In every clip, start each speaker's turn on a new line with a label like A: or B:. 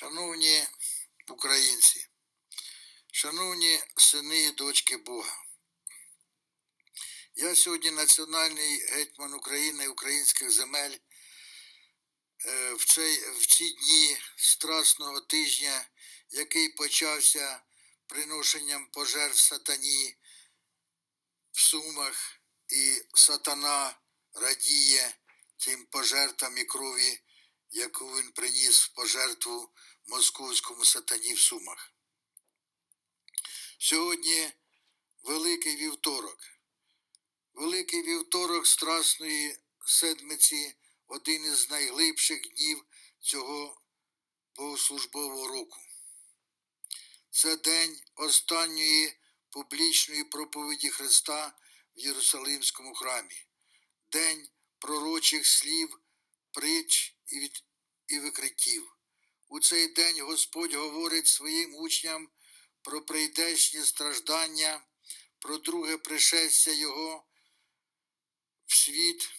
A: Шановні українці, шановні сини і дочки Бога, я сьогодні національний гетьман України і українських земель. Е, В, цей, в ці дні страсного тижня, який почався приношенням пожертв сатані в Сумах, і сатана радіє тим пожертвам і крові, яку він приніс пожертву московському сатані в Сумах. Сьогодні Великий вівторок. Великий вівторок Страсної седмиці один із найглибших днів цього богослужбового року. Це день останньої публічної проповіді Христа в Єрусалимському храмі, день пророчих слів, притч і, від... і викриттів. У цей день Господь говорить своїм учням про прийдешні страждання, про друге пришестя Його в світ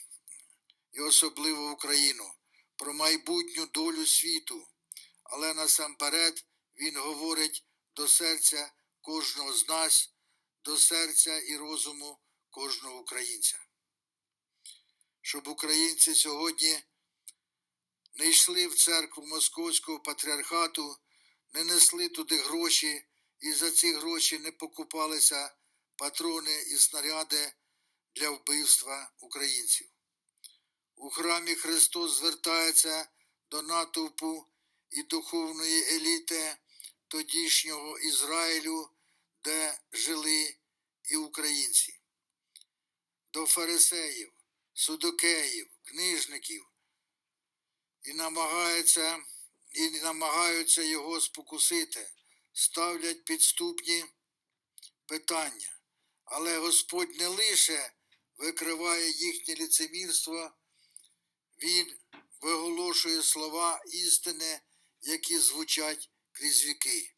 A: і особливо в Україну, про майбутню долю світу. Але насамперед Він говорить до серця кожного з нас, до серця і розуму кожного українця. Щоб українці сьогодні не йшли в церкву Московського патріархату, не несли туди гроші і за ці гроші не покупалися патрони і снаряди для вбивства українців. У храмі Христос звертається до натовпу і духовної еліти тодішнього Ізраїлю, де жили і українці, до фарисеїв, судокеїв, книжників і намагаються, і намагаються його спокусити, ставлять підступні питання. Але Господь не лише викриває їхнє ліцемірство, Він виголошує слова істини, які звучать крізь віки.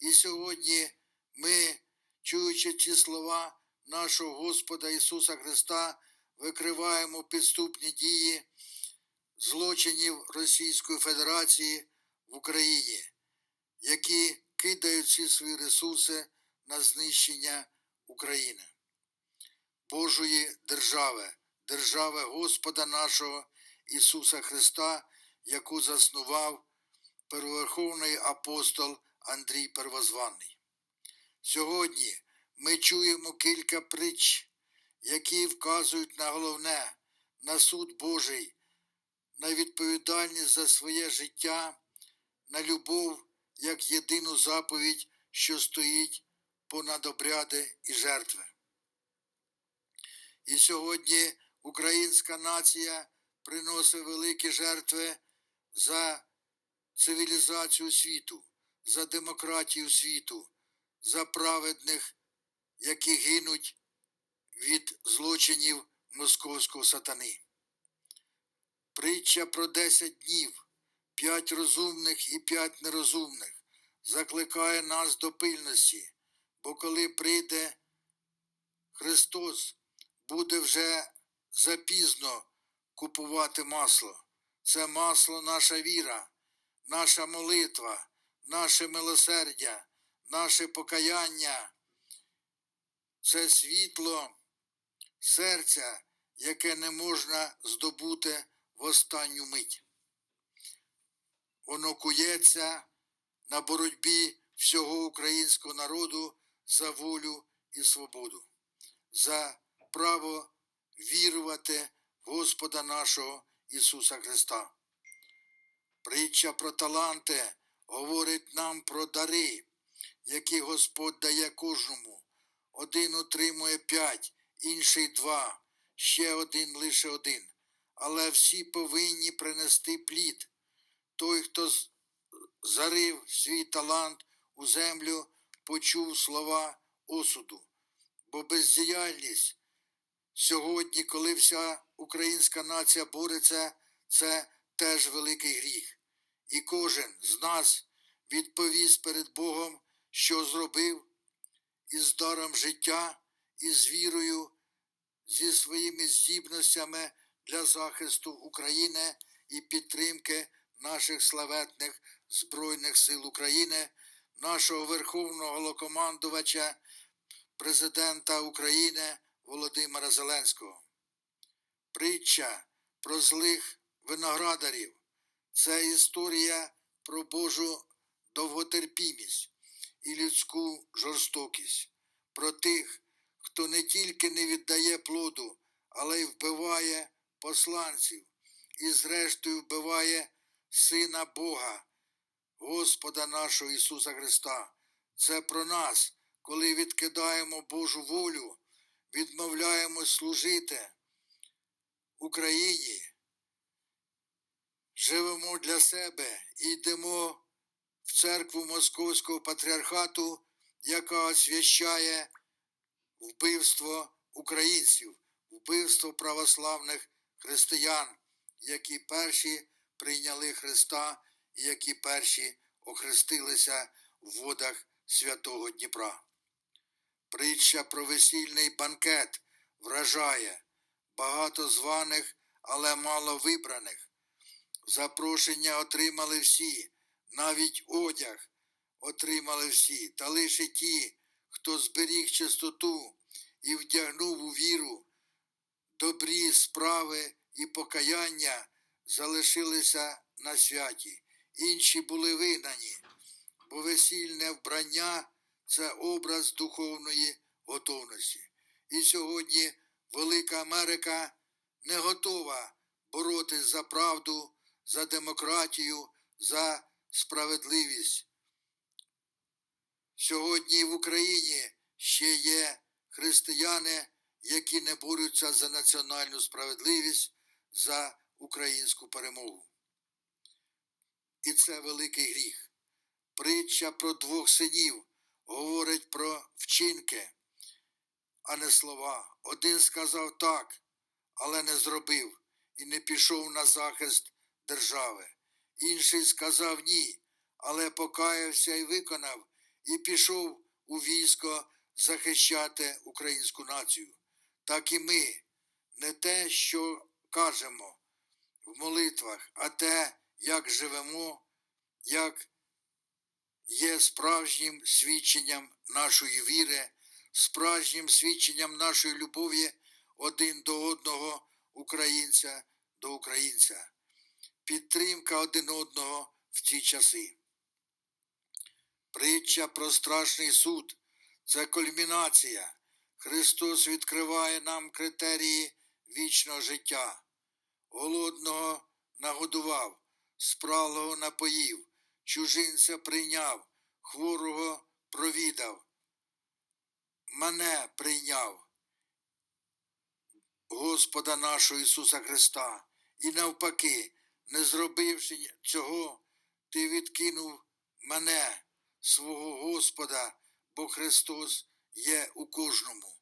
A: І сьогодні ми, чуючи ці слова нашого Господа Ісуса Христа, викриваємо підступні дії злочинів Російської Федерації в Україні, які кидають всі свої ресурси на знищення України, Божої держави, держави Господа нашого Ісуса Христа, яку заснував первоверховний апостол Андрій Первозваний. Сьогодні ми чуємо кілька притч, які вказують на головне, на суд Божий, на відповідальність за своє життя, на любов як єдину заповідь, що стоїть понад обряди і жертви. І сьогодні українська нація приносить великі жертви за цивілізацію світу, за демократію світу, за праведних, які гинуть від злочинів московського сатани. Притча про десять днів, п'ять розумних і п'ять нерозумних закликає нас до пильності, бо коли прийде Христос, буде вже запізно купувати масло. Це масло наша віра, наша молитва, наше милосердя, наше покаяння. Це світло серця, яке не можна здобути в останню мить. Воно кується на боротьбі всього українського народу за волю і свободу, за право вірувати Господа нашого Ісуса Христа. Притча про таланти говорить нам про дари, які Господь дає кожному. Один отримує п'ять, інший два, ще один лише один. Але всі повинні принести плід. Той, хто зарив свій талант у землю, почув слова осуду. Бо бездіяльність сьогодні, коли вся українська нація бореться, це теж великий гріх. І кожен з нас відповість перед Богом, що зробив із даром життя, і з вірою, зі своїми здібностями для захисту України і підтримки наших славетних Збройних сил України, нашого Верховного Голокомандувача, Президента України Володимира Зеленського. Притча про злих виноградарів це історія про Божу довготерпімість і людську жорстокість, про тих, хто не тільки не віддає плоду, але й вбиває посланців і, зрештою, вбиває Сина Бога, Господа нашого Ісуса Христа. Це про нас, коли відкидаємо Божу волю, відмовляємось служити Україні, живемо для себе і йдемо в церкву Московського патріархату, яка освящає вбивство українців, вбивство православних християн, які перші прийняли Христа і які перші охрестилися в водах святого Дніпра. Притча про весільний банкет вражає багато званих, але мало вибраних. Запрошення отримали всі, навіть одяг отримали всі, та лише ті, хто зберіг чистоту і вдягнув у віру, добрі справи і покаяння залишилися на святі. Інші були вигнані, бо весільне вбрання це образ духовної готовності. І сьогодні Велика Америка не готова боротись за правду, за демократію, за справедливість. Сьогодні в Україні ще є християни, які не борються за національну справедливість, за українську перемогу. І це великий гріх. Притча про двох синів говорить про вчинки, а не слова. Один сказав так, але не зробив і не пішов на захист держави. Інший сказав ні, але покаявся і виконав, і пішов у військо захищати українську націю. Так і ми не те, що кажемо в молитвах, а те, як живемо, як є справжнім свідченням нашої віри, справжнім свідченням нашої любові один до одного, українця до українця, підтримка один одного в ці часи. Притча про страшний суд це кульмінація. Христос відкриває нам критерії вічного життя. Голодного нагодував, спралого напоїв, чужинця прийняв, хворого провідав. Мене прийняв Господа нашого Ісуса Христа, і навпаки, не зробивши цього, ти відкинув мене, свого Господа, бо Христос є у кожному.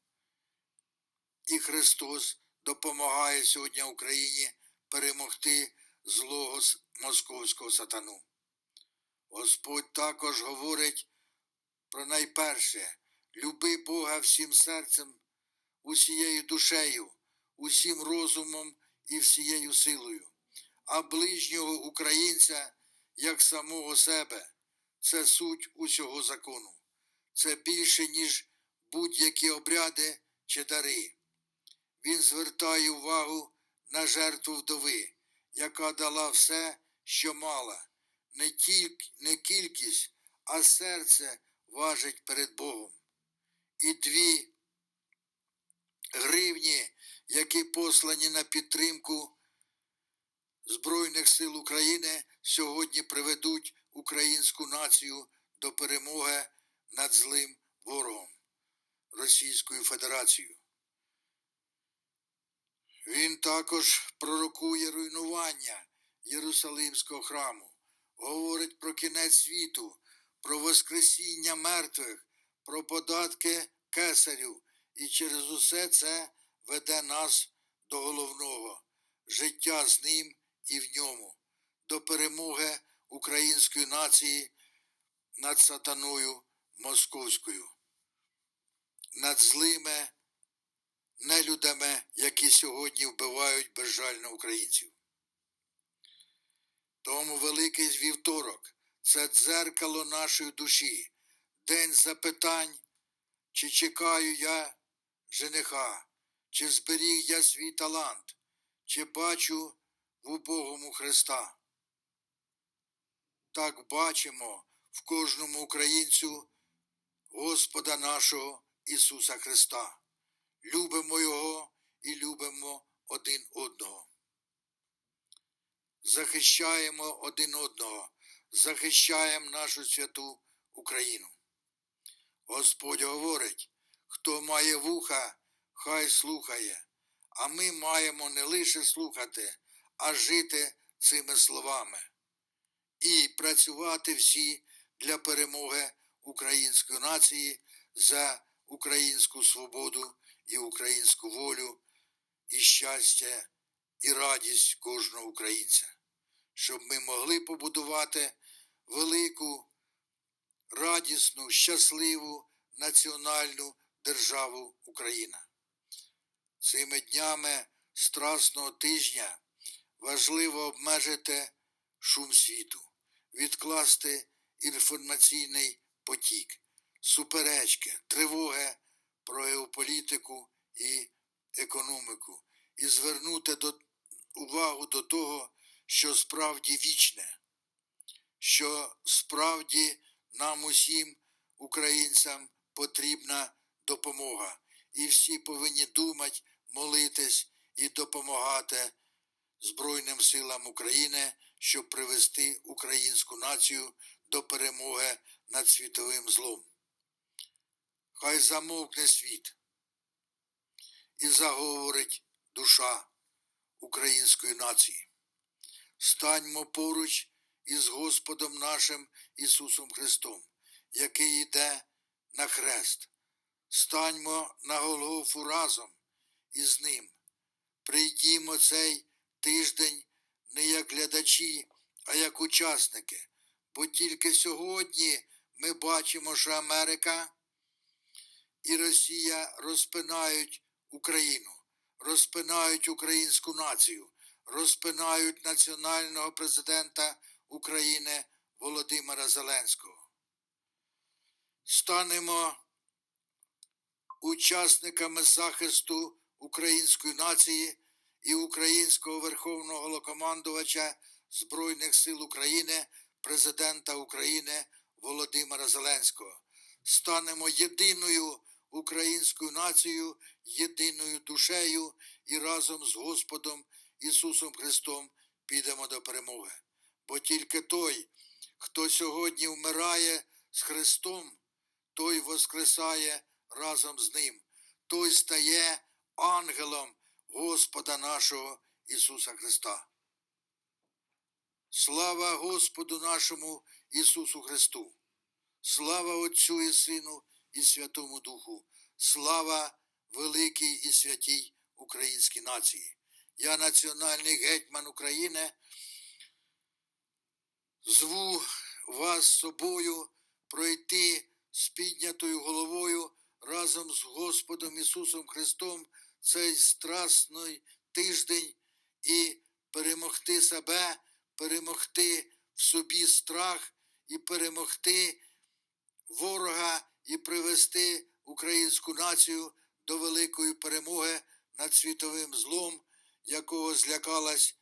A: І Христос допомагає сьогодні Україні перемогти злого московського сатану. Господь також говорить про найперше люби Бога всім серцем, усією душею, усім розумом і всією силою, а ближнього українця як самого себе. Це суть усього закону. Це більше, ніж будь-які обряди чи дари. Він звертає увагу на жертву вдови, яка дала все, що мала. Не, тільки, не кількість, а серце важить перед Богом. І дві гривні, які послані на підтримку Збройних сил України, сьогодні приведуть українську націю до перемоги над злим ворогом Російською Федерацією. Він також пророкує руйнування Єрусалимського храму, говорить про кінець світу, про Воскресіння мертвих, про податки кесарів, і через усе це веде нас до головного життя з ним і в ньому, до перемоги української нації над сатаною московською, над злими нелюдами, які сьогодні вбивають безжально українців. Тому великий вівторок це дзеркало нашої душі, день запитань, чи чекаю я жениха, чи зберіг я свій талант, чи бачу в убогому Христа. Так бачимо в кожному українцю Господа нашого Ісуса Христа. Любимо Його і любимо один одного. Захищаємо один одного, захищаємо нашу святу Україну. Господь говорить, хто має вуха, хай слухає, а ми маємо не лише слухати, а жити цими словами і працювати всі для перемоги української нації за українську свободу і українську волю, і щастя, і радість кожного українця, щоб ми могли побудувати велику, радісну, щасливу національну державу Україна. Цими днями Страсного тижня важливо обмежити шум світу, відкласти інформаційний потік, суперечки, тривоги про геополітику і економіку і звернути до, увагу до того, що справді вічне, що справді нам усім, українцям, потрібна допомога. І всі повинні думати, молитись і допомагати Збройним силам України, щоб привести українську націю до перемоги над світовим злом. Хай замовкне світ і заговорить душа української нації. Станьмо поруч із Господом нашим Ісусом Христом, який йде на хрест. Станьмо на Голгофу разом із Ним. Прийдімо цей тиждень не як глядачі, а як учасники. Бо тільки сьогодні ми бачимо, що Америка і Росія розпинають Україну, розпинають українську націю, розпинають національного президента України Володимира Зеленського. Станемо учасниками захисту української нації і українського верховного головнокомандувача Збройних сил України, президента України Володимира Зеленського. Станемо єдиною українською нацією, єдиною душею і разом з Господом Ісусом Христом підемо до перемоги. Бо тільки той, хто сьогодні вмирає з Христом, той воскресає разом з Ним, той стає ангелом Господа нашого Ісуса Христа. Слава Господу нашому Ісусу Христу! Слава Отцю і Сину і Святому Духу! Слава великій і святій українській нації! Я національний гетьман України. Зву вас з собою пройти з піднятою головою разом з Господом Ісусом Христом цей страсний тиждень і перемогти себе, перемогти в собі страх і перемогти ворога і привести українську націю до великої перемоги над світовим злом, якого злякалась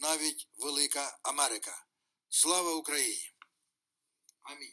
A: навіть Велика Америка. Слава Україні! Амінь.